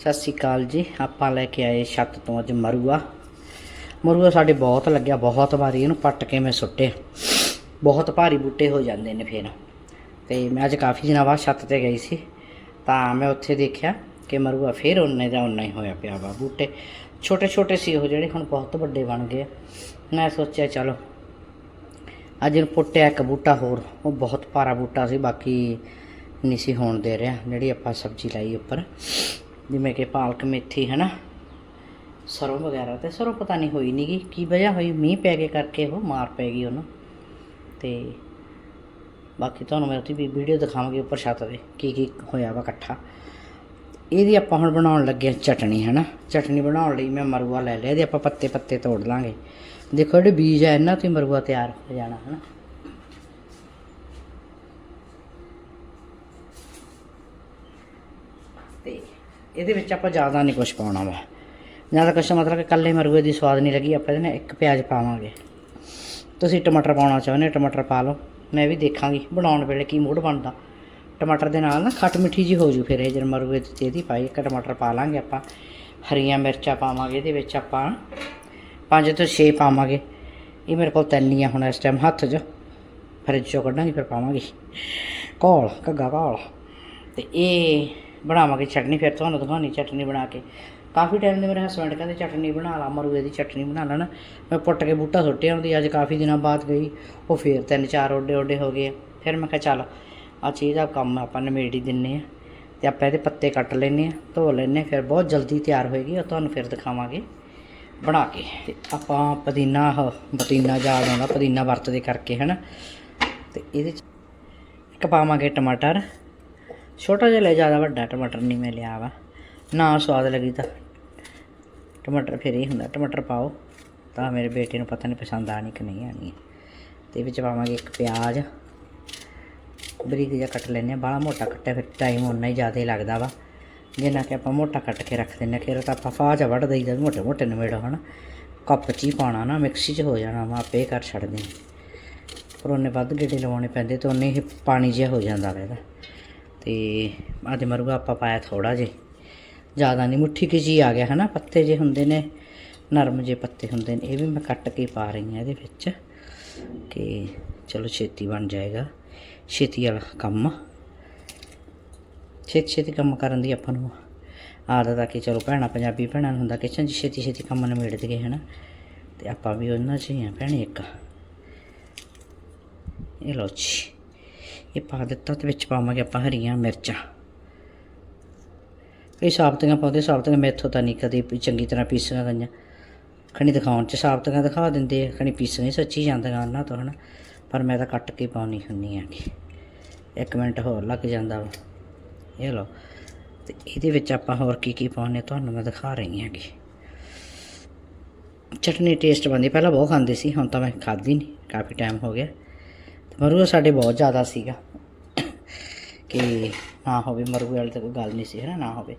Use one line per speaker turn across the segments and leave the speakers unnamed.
ਸਤਿ ਸ਼੍ਰੀ ਅਕਾਲ ਜੀ। ਆਪਾਂ ਲੈ ਕੇ ਆਏ ਛੱਤ ਤੋਂ ਅੱਜ ਮਰੂਆ। ਮਰੂਆ ਸਾਡੇ ਬਹੁਤ ਲੱਗਿਆ, ਬਹੁਤ ਵਾਰੀ ਇਹਨੂੰ ਪੱਟ ਕੇ ਮੈਂ ਸੁੱਟੇ ਬਹੁਤ ਭਾਰੀ ਬੂਟੇ ਹੋ ਜਾਂਦੇ ਨੇ ਫਿਰ। ਤੇ ਮੈਂ ਅੱਜ ਕਾਫੀ ਦਿਨਾਂ ਬਾਅਦ ਛੱਤ ਤੇ ਗਈ ਸੀ। ਤਾਂ ਮੈਂ ਉੱਥੇ ਦੇਖਿਆ ਕਿ ਮਰੂਆ ਫਿਰ ਉਹਨੇ ਦਾ ਉਨਾ ਹੀ ਹੋਇਆ ਪਿਆ ਵਾ ਬੂਟੇ। ਛੋਟੇ ਛੋਟੇ ਸੀ ਉਹ ਜਿਹੜੇ, ਹੁਣ ਬਹੁਤ ਵੱਡੇ ਬਣ ਗਏ ਮੈਂ ਸੋਚਿਆ, ਚਲੋ, ਅੱਜ ਨੂੰ ਪੁੱਟਿਆ ਇੱਕ ਬੂਟਾ ਹੋਰ। ਉਹ ਬਹੁਤ ਭਾਰਾ ਬੂਟਾ ਸੀ, ਬਾਕੀ ਨਹੀਂ ਸੀ ਹੋਣ ਦੇ ਰਿਹਾ। ਜਿਹੜੀ ਆਪਾਂ ਸਬਜ਼ੀ ਲਾਈ ਉੱਪਰ। ਜਿਵੇਂ ਕਿ ਪਾਲਕ ਮੇਥੀ ਹੈ ਨਾ ਸਰੋਂ ਵਗੈਰਾ ਤੇ ਸਰੋਂ ਪਤਾ ਨਹੀਂ ਹੋਈ ਨਹੀਂਗੀ ਕੀ ਵਜ੍ਹਾ ਹੋਈ? ਮੀਂਹ ਪੈ ਕੇ ਕਰਕੇ ਉਹ ਮਾਰ ਪੈ ਗਈ ਉਹਨੂੰ। ਤੇ ਬਾਕੀ ਤੁਹਾਨੂੰ ਮੈਂ ਉਹਦੀ ਵੀ ਵੀਡੀਓ ਦਿਖਾਵਾਂਗੀ ਉੱਪਰ ਛੱਤ ਦੇ ਕੀ ਕੀ ਹੋਇਆ ਵਾ ਇਕੱਠਾ। ਇਹਦੀ ਆਪਾਂ ਹੁਣ ਬਣਾਉਣ ਲੱਗੇ ਹਾਂ ਚਟਣੀ ਹੈ ਨਾ ਚਟਣੀ ਬਣਾਉਣ ਲਈ ਮੈਂ ਮਰੂਆ ਲੈ ਲਿਆ, ਇਹਦੇ ਆਪਾਂ ਪੱਤੇ ਪੱਤੇ ਤੋੜ ਲਾਂਗੇ। ਦੇਖੋ ਜਿਹੜੇ ਬੀਜ ਆ, ਇਹਨਾਂ ਤੋਂ ਮਰੂਆ ਤਿਆਰ ਹੋ ਜਾਣਾ ਹੈ ਨਾ ਤੇ ਇਹਦੇ ਵਿੱਚ ਆਪਾਂ ਜ਼ਿਆਦਾ ਨਹੀਂ ਕੁਝ ਪਾਉਣਾ ਵਾ। ਜ਼ਿਆਦਾ ਕੁਛ ਮਤਲਬ ਕਿ ਕੱਲੇ ਮਰੂਏ ਦੀ ਸਵਾਦ ਨਹੀਂ ਲੱਗੀ, ਆਪਾਂ ਇਹਦੇ ਨਾਲ ਇੱਕ ਪਿਆਜ਼ ਪਾਵਾਂਗੇ। ਤੁਸੀਂ ਟਮਾਟਰ ਪਾਉਣਾ ਚਾਹੁੰਦੇ ਟਮਾਟਰ ਪਾ ਲਓ। ਮੈਂ ਵੀ ਦੇਖਾਂਗੀ, ਬਣਾਉਣ ਵੇਲੇ ਕੀ ਮੂਡ ਬਣਦਾ। ਟਮਾਟਰ ਦੇ ਨਾਲ ਨਾ ਖੱਟ ਮਿੱਠੀ ਜੀ ਹੋ ਜੂ ਫਿਰ ਇਹ, ਜਦ ਮਰੂਏ ਦੀ ਇਹਦੀ ਪਾਈ, ਇੱਕ ਟਮਾਟਰ ਪਾ ਲਾਂਗੇ ਆਪਾਂ। ਹਰੀਆਂ ਮਿਰਚਾਂ ਪਾਵਾਂਗੇ, ਇਹਦੇ ਵਿੱਚ ਆਪਾਂ ਪੰਜ ਤੋਂ 6 ਪਾਵਾਂਗੇ। ਇਹ ਮੇਰੇ ਕੋਲ ਤਿੰਨ ਆ ਹੁਣ ਇਸ ਟਾਈਮ ਹੱਥ 'ਚ। ਫਰਿੱਜ 'ਚੋਂ ਕੱਢਾਂਗੇ, ਫਿਰ ਪਾਵਾਂਗੇ। ਘੋਲ, ਘੱਗਾ ਘੋਲ। ਤੇ ਇਹ ਬਣਾਵਾਂਗੇ ਚਟਨੀ, ਫਿਰ ਤੁਹਾਨੂੰ ਦਿਖਾਉਣੀ ਚਟਨੀ ਬਣਾ ਕੇ। ਕਾਫੀ ਟਾਈਮ ਦੇ ਮੇਰੇ ਹਸਬੰਡ ਕਹਿੰਦੇ, ਚਟਨੀ ਬਣਾ ਲਾ ਮਰੂਏ ਦੀ ਚਟਨੀ ਬਣਾ ਲੈਣਾ। ਮੈਂ ਪੁੱਟ ਕੇ ਬੂਟਾ ਸੁੱਟਿਆ ਹੁੰਦੀ ਅੱਜ ਕਾਫੀ ਦਿਨਾਂ ਬਾਅਦ ਗਈ। ਉਹ ਫੇਰ ਤਿੰਨ ਚਾਰ ਓਡੇ ਓਡੇ ਹੋ ਗਏ ਫਿਰ ਮੈਂ ਕਿਹਾ, ਚੱਲ ਆ ਚੀਜ਼ ਦਾ ਕੰਮ ਆਪਾਂ ਨਮੇੜੀ ਹੀ ਦਿੰਨੇ ਆ ਤੇ ਆਪਾਂ ਇਹਦੇ ਪੱਤੇ ਕੱਟ ਲੈਨੇ ਆ, ਧੋ ਲੈਨੇ ਫਿਰ ਬਹੁਤ ਜਲਦੀ ਤਿਆਰ ਹੋਏਗੀ ਉਹ ਤੁਹਾਨੂੰ ਫਿਰ ਦਿਖਾਵਾਂਗੇ ਬਣਾ ਕੇ। ਤੇ ਆਪਾਂ ਪੁਦੀਨਾ ਪਦੀਨਾ ਪੁਦੀਨਾ ਆਉਂਦਾ, ਪੁਦੀਨਾ ਵਰਤਦੇ ਕਰਕੇ, ਹਨਾ? ਤੇ ਇਹਦੇ ਚ ਇੱਕ ਪਾਵਾਂਗੇ ਟਮਾਟਰ। ਛੋਟਾ ਜਿਹਾ ਲੈ, ਜ਼ਿਆਦਾ ਵੱਡਾ ਟਮਾਟਰ ਨਹੀਂ ਮੈਂ ਲਿਆ ਵਾ। ਨਾ ਸਵਾਦ ਲੱਗੀ ਤਾਂ। ਟਮਾਟਰ ਫਿਰ ਹੀ ਹੁੰਦਾ, ਟਮਾਟਰ ਪਾਓ, ਤਾਂ ਮੇਰੇ ਬੇਟੇ ਨੂੰ ਪਤਾ ਨਹੀਂ ਪਸੰਦ ਆਣੀ ਕਿ ਨਹੀਂ ਆਣੀ ਤੇ ਵਿੱਚ ਪਾਵਾਂਗੇ ਇੱਕ ਪਿਆਜ਼। ਬਰੀਕ ਜਿਹਾ ਕੱਟ ਲੈਨੇ ਆ ਬਾਹਲਾ ਮੋਟਾ ਕੱਟਿਆ, ਫਿਰ ਟਾਈਮ ਉਨਾ ਹੀ ਜ਼ਿਆਦਾ ਲੱਗਦਾ ਵਾ। ਜਿੰਨਾ ਕਿ ਆਪਾਂ ਮੋਟਾ ਕੱਟ ਕੇ ਰੱਖ ਦਿੰਨੇ ਫਿਰ ਤਾਂ ਆਪਾਂ ਫਾਹ 'ਚ ਵੱਢ ਦਈਦਾ ਵੀ ਮੋਟੇ ਮੋਟੇ ਨਵੇੜੋ ਹਨਾ। ਕੱਪ 'ਚ ਹੀ ਪਾਉਣਾ ਨਾ, ਮਿਕਸੀ 'ਚ ਹੋ ਜਾਣਾ ਵਾ, ਆਪੇ ਕਰ ਛੱਡਦੇ ਹਾਂ। ਪਰ ਉਹਨੇ ਵੱਧ ਗੇੜੇ ਲਵਾਉਣੇ ਪੈਂਦੇ ਤੇ ਉਹਨੇ ਇਹ ਪਾਣੀ ਜਿਹਾ ਹੋ ਜਾਂਦਾ ਵਾ ਇਹਦਾ। ਤੇ ਅੱਜ ਮਰੂਗਾ ਆਪਾਂ ਪਾਇਆ ਥੋੜਾ ਜੇ ਜ਼ਿਆਦਾ ਨਹੀਂ, ਮੁੱਠੀ ਕੁ ਜੀ ਆ ਗਿਆ ਹਨਾ, ਪੱਤੇ ਜੇ ਹੁੰਦੇ ਨੇ, ਨਰਮ ਜੇ ਪੱਤੇ ਹੁੰਦੇ ਨੇ, ਇਹ ਵੀ ਮੈਂ ਕੱਟ ਕੇ ਪਾ ਰਹੀ ਹਾਂ ਇਹਦੇ ਵਿੱਚ। ਕਿ ਚਲੋ ਛੇਤੀ ਬਣ ਜਾਏਗਾ, ਛੇਤੀ ਵਾਲਾ ਕੰਮ। ਛੇਤੀ ਛੇਤੀ ਕੰਮ ਕਰਨ ਦੀ ਆਪਾਂ ਨੂੰ ਆਦਤ ਆ ਕਿ ਚਲੋ ਭੈਣਾਂ, ਪੰਜਾਬੀ ਭੈਣਾਂ ਨੂੰ ਹੁੰਦਾ ਕਿਚਨ 'ਚ ਛੇਤੀ ਛੇਤੀ ਕੰਮ ਨਿਬੇੜ ਦਈਏ ਹਨਾ। ਤੇ ਆਪਾਂ ਵੀ ਉਹਨਾਂ 'ਚ ਹੀ ਆ ਭੈਣੇ ਇੱਕ। ਇਹ ਲਓ ਜੀ। ਇਹ ਪਾ ਦਿੱਤਾ ਤੇ ਵਿੱਚ ਪਾਵਾਂਗੇ ਆਪਾਂ ਹਰੀਆਂ ਮਿਰਚਾਂ। ਇਹ ਸਾਬਤੀਆਂ ਪਾਉਂਦੇ, ਸਾਬਤੀਆਂ ਮੈਥੋਂ ਤਾਂ ਨਹੀਂ ਕਦੇ ਚੰਗੀ ਤਰ੍ਹਾਂ ਪੀਸੀਆਂ ਗਈਆਂ। ਖਣੀ ਦਿਖਾਉਣ ਚ ਸਾਬਤੀਆਂ ਦਿਖਾ ਦਿੰਦੇ ਆ, ਖਣੀ ਪੀਸਣੇ ਸੱਚੀ ਜਾਂਦੀਆਂ ਉਹਨਾਂ ਤੋਂ ਹਨਾ। ਪਰ ਮੈਂ ਤਾਂ ਕੱਟ ਕੇ ਪਾਉਣੀ ਹੁੰਨੀ ਆ ਕਿ ਇੱਕ ਮਿੰਟ ਹੋਰ ਲੱਗ ਜਾਂਦਾ ਵਾ। ਇਹ ਲਓ, ਤੇ ਇਹਦੇ ਵਿੱਚ ਆਪਾਂ ਹੋਰ ਕੀ ਕੀ ਪਾਉਣੇ ਤੁਹਾਨੂੰ ਮੈਂ ਦਿਖਾ ਰਹੀ ਹਾਂ ਕਿ ਚਟਨੀ ਟੇਸਟ ਬੰਦੀ ਪਹਿਲਾਂ ਬਹੁਤ ਖਾਂਦੇ ਸੀ, ਹੁਣ ਤਾਂ ਮੈਂ ਖਾਧੀ ਨਹੀਂ ਕਾਫੀ ਟਾਈਮ ਹੋ ਗਿਆ। ਮਰੂਆ ਸਾਡੇ ਬਹੁਤ ਜ਼ਿਆਦਾ ਸੀਗਾ। ਕਿ ਨਾ ਹੋਵੇ ਮਰੂਏ ਵਾਲੀ ਤਾਂ ਕੋਈ ਗੱਲ ਨਹੀਂ ਸੀ ਹੈ ਨਾ ਹੋਵੇ।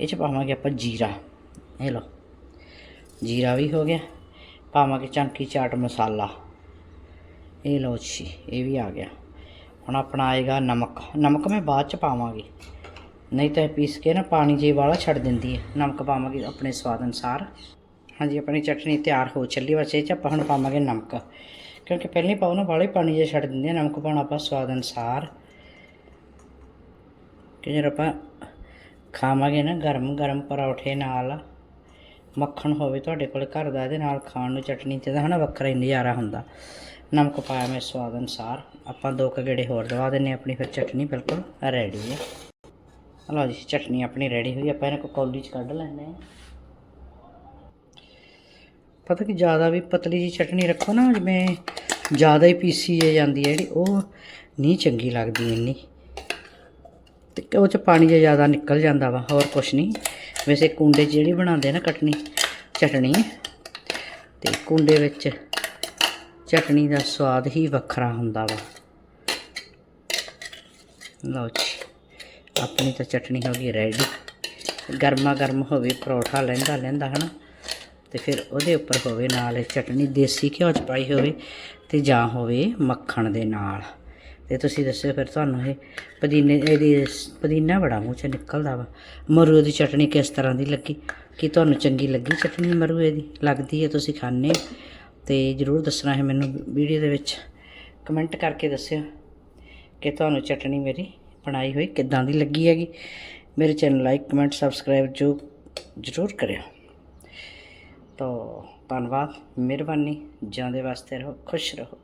ਇਹ ਚ ਪਾਵਾਂਗੇ ਆਪਾਂ ਜੀਰਾ। ਇਹ ਲਓ। ਜੀਰਾ ਵੀ ਹੋ ਗਿਆ। ਪਾਵਾਂਗੇ ਚਮਕੀ ਚਾਟ ਮਸਾਲਾ। ਇਹ ਲਓ ਜੀ, ਇਹ ਵੀ ਆ ਗਿਆ। ਹੁਣ ਆਪਣਾ ਆਏਗਾ ਨਮਕ। ਨਮਕ ਮੈਂ ਬਾਅਦ ਚ ਪਾਵਾਂਗੀ। ਨਹੀਂ ਤਾਂ ਇਹ ਪੀਸ ਕੇ ਨਾ ਪਾਣੀ ਜੇ ਵਾਲਾ ਛੱਡ ਦਿੰਦੀ ਹੈ। ਨਮਕ ਪਾਵਾਂਗੇ ਆਪਣੇ ਸਵਾਦ ਅਨੁਸਾਰ। ਹਾਂਜੀ, ਆਪਣੀ ਚਟਨੀ ਤਿਆਰ ਹੋ ਚੱਲੀ ਬਸ ਇਹ ਚ ਆਪਾਂ ਹੁਣ ਪਾਵਾਂਗੇ ਨਮਕ। ਕਿਉਂਕਿ ਪਹਿਲੇ ਹੀ ਪਾਉ ਨਾ ਵਾਲੇ ਪਾਣੀ ਜੇ ਛੱਡ ਦਿੰਦੇ ਆ ਨਮਕ ਪਾਉਣਾ ਆਪਾਂ ਸਵਾਦ ਅਨੁਸਾਰ। ਕਿ ਜਦੋਂ ਆਪਾਂ ਖਾਵਾਂਗੇ ਨਾ ਗਰਮ ਗਰਮ ਪਰੌਠੇ ਨਾਲ, ਮੱਖਣ ਹੋਵੇ ਤੁਹਾਡੇ ਕੋਲ ਘਰ ਦਾ, ਇਹਦੇ ਨਾਲ ਖਾਣ ਨੂੰ ਚਟਨੀ ਤੇ ਤਾਂ ਹਨਾ ਵੱਖਰਾ ਹੀ ਨਜ਼ਾਰਾ ਹੁੰਦਾ। ਨਮਕ ਪਾਇਆ ਮੈਂ ਸਵਾਦ ਅਨੁਸਾਰ। ਆਪਾਂ ਦੋ ਕੁ ਗੇੜੇ ਹੋਰ ਦਵਾ ਦਿੰਨੇ ਆਪਣੀ ਫਿਰ ਚਟਨੀ ਬਿਲਕੁਲ ਰੈਡੀ ਹੈ। ਲਓ ਜੀ, ਚਟਨੀ ਆਪਣੀ ਰੈਡੀ ਹੋਈ, ਆਪਾਂ ਇਹਨਾਂ ਕੋ ਕੌਲੀ ਚ ਕੱਢ ਲੈਂਦੇ ਹਾਂ। ਪਤਾ ਕਿ ਜ਼ਿਆਦਾ ਵੀ ਪਤਲੀ ਜੀ ਚਟਨੀ ਰੱਖੋ ਨਾ, ਜਿਵੇਂ ਜ਼ਿਆਦਾ ਹੀ ਪੀਸੀ ਜਾਂਦੀ ਹੈ ਜਿਹੜੀ, ਉਹ ਨਹੀਂ ਚੰਗੀ ਲੱਗਦੀ ਇੰਨੀ। ਤੇ ਉਹ ਚ ਪਾਣੀ ਜਿਹਾ ਜ਼ਿਆਦਾ ਨਿਕਲ ਜਾਂਦਾ ਵਾ, ਹੋਰ ਕੁਛ ਨਹੀਂ। ਵੈਸੇ ਕੁੰਡੇ 'ਚ ਜਿਹੜੀ ਬਣਾਉਂਦੇ ਨਾ ਕਟਨੀ ਚਟਣੀ, ਤੇ ਕੁੰਡੇ ਵਿੱਚ ਚਟਣੀ ਦਾ ਸਵਾਦ ਹੀ ਵੱਖਰਾ ਹੁੰਦਾ ਵਾ। ਲਓ ਜੀ, ਆਪਣੀ ਤਾਂ ਚਟਣੀ ਹੋ ਗਈ ਰੈਡੀ ਗਰਮਾ ਗਰਮ ਹੋਵੇ ਪਰੌਠਾ ਲੈਂਦਾ ਲੈਂਦਾ ਹਨਾ? ਤੇ ਫਿਰ ਉਹਦੇ ਉੱਪਰ ਹੋਵੇ ਨਾਲ ਇਹ ਚਟਣੀ ਦੇਸੀ ਘਿਓ ਚ ਪਾਈ ਹੋਵੇ ਤੇ ਜਾਂ ਹੋਵੇ ਮੱਖਣ ਦੇ ਨਾਲ। ਤੇ ਤੁਸੀਂ ਦੱਸਿਓ ਫਿਰ ਤੁਹਾਨੂੰ ਇਹ ਪੁਦੀਨੇ, ਇਹਦੀ ਪੁਦੀਨਾ ਬੜਾ ਮੂੰਹ ਚ ਨਿਕਲਦਾ ਵਾ। ਮਰੂ ਦੀ ਚਟਣੀ ਕਿਸ ਤਰ੍ਹਾਂ ਦੀ ਲੱਗੀ? ਕੀ ਤੁਹਾਨੂੰ ਚੰਗੀ ਲੱਗੀ ਚਟਣੀ ਮਰੂਏ ਦੀ ਲੱਗਦੀ ਹੈ ਤੁਸੀਂ ਖਾਣੇ ਤੇ ਜਰੂਰ ਦੱਸਣਾ ਹੈ ਮੈਨੂੰ ਵੀਡੀਓ ਦੇ ਵਿੱਚ। ਕਮੈਂਟ ਕਰਕੇ ਦੱਸਿਓ ਕਿ ਤੁਹਾਨੂੰ ਚਟਣੀ ਮੇਰੀ ਬਣਾਈ ਹੋਈ ਕਿੱਦਾਂ ਦੀ ਲੱਗੀ ਹੈਗੀ। ਮੇਰੇ ਚੈਨਲ ਲਾਈਕ, ਕਮੈਂਟ, ਸਬਸਕ੍ਰਾਈਬ ਜੋ ਜ਼ਰੂਰ ਕਰਿਓ। ਤੋ ਧੰਨਵਾਦ ਮਿਹਰਬਾਨੀ ਜਿਉਂਦੇ ਵਾਸਤੇ ਰਹੋ ਖੁਸ਼ ਰਹੋ।